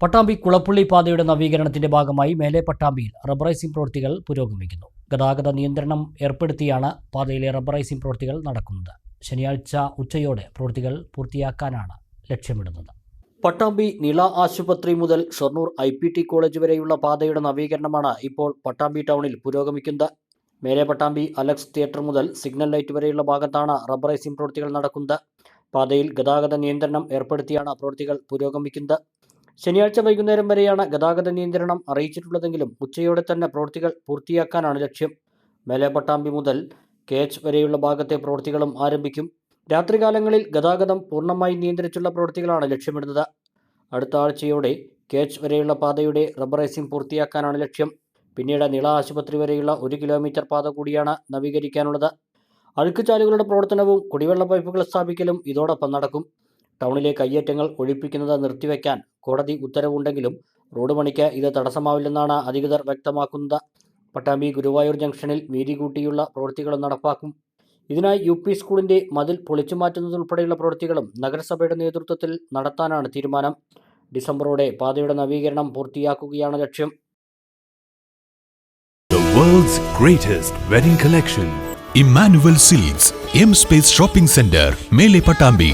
പട്ടാമ്പി കുളപ്പുള്ളി പാതയുടെ നവീകരണത്തിന്റെ ഭാഗമായി മേലെ പട്ടാമ്പിയിൽ റബ്ബറൈസിംഗ് പ്രവൃത്തികൾ പുരോഗമിക്കുന്നു. ഗതാഗത നിയന്ത്രണം ഏർപ്പെടുത്തിയാണ് പാതയിലെ റബ്ബറൈസിംഗ് പ്രവൃത്തികൾ നടക്കുന്നത്. ശനിയാഴ്ച ഉച്ചയോടെ പ്രവൃത്തികൾ പൂർത്തിയാക്കാനാണ് ലക്ഷ്യമിടുന്നത്. പട്ടാമ്പി നിള ആശുപത്രി മുതൽ Shoranur I P T college വരെയുള്ള പാതയുടെ നവീകരണമാണ് ഇപ്പോൾ പട്ടാമ്പി ടൗണിൽ പുരോഗമിക്കുന്നത്. മേലെ പട്ടാമ്പി അലക്സ് തിയേറ്റർ മുതൽ സിഗ്നൽ ലൈറ്റ് വരെയുള്ള ഭാഗത്താണ് റബ്ബറൈസിംഗ് പ്രവൃത്തികൾ നടക്കുന്നത്. പാതയിൽ ഗതാഗത നിയന്ത്രണം ഏർപ്പെടുത്തിയാണ് പ്രവൃത്തികൾ പുരോഗമിക്കുന്നത്. ശനിയാഴ്ച വൈകുന്നേരം വരെയാണ് ഗതാഗത നിയന്ത്രണം അറിയിച്ചിട്ടുള്ളതെങ്കിലും ഉച്ചയോടെ തന്നെ പ്രവൃത്തികൾ പൂർത്തിയാക്കാനാണ് ലക്ഷ്യം. മേലപട്ടാമ്പി മുതൽ കെ എച്ച് വരെയുള്ള ഭാഗത്തെ പ്രവൃത്തികളും ആരംഭിക്കും. രാത്രികാലങ്ങളിൽ ഗതാഗതം പൂർണമായി നിയന്ത്രിച്ചുള്ള പ്രവൃത്തികളാണ് ലക്ഷ്യമിടുന്നത്. അടുത്ത ആഴ്ചയോടെ കെ എച്ച് വരെയുള്ള പാതയുടെ റബ്ബറൈസിംഗ് പൂർത്തിയാക്കാനാണ് ലക്ഷ്യം. പിന്നീട് നിള ആശുപത്രി വരെയുള്ള ഒരു കിലോമീറ്റർ പാത കൂടിയാണ് നവീകരിക്കാനുള്ളത്. അഴുക്കുചാലുകളുടെ പ്രവർത്തനവും കുടിവെള്ള പൈപ്പുകൾ സ്ഥാപിക്കലും ഇതോടൊപ്പം നടക്കും. ടൗണിലെ കയ്യേറ്റങ്ങൾ ഒഴിപ്പിക്കുന്നത് നിർത്തിവെക്കാൻ കോടതി ഉത്തരവുണ്ടെങ്കിലും റോഡ് പണിക്ക് ഇത് തടസ്സമാവില്ലെന്നാണ് അധികൃതർ വ്യക്തമാക്കുന്നത് പട്ടാമ്പി ഗുരുവായൂർ ജംഗ്ഷനിൽ വീതി കൂട്ടിയുള്ള പ്രവൃത്തികളും നടപ്പാക്കും ഇതിനായി യു പി സ്കൂളിന്റെ മതിൽ പൊളിച്ചുമാറ്റുന്നതുൾപ്പെടെയുള്ള പ്രവൃത്തികളും നഗരസഭയുടെ നേതൃത്വത്തിൽ നടത്താനാണ് തീരുമാനം ഡിസംബറോടെ പാതയുടെ നവീകരണം പൂർത്തിയാക്കുകയാണ് ലക്ഷ്യം world's greatest wedding collection. Emmanuel Silks, M Space Shopping Center, Mele Patambi.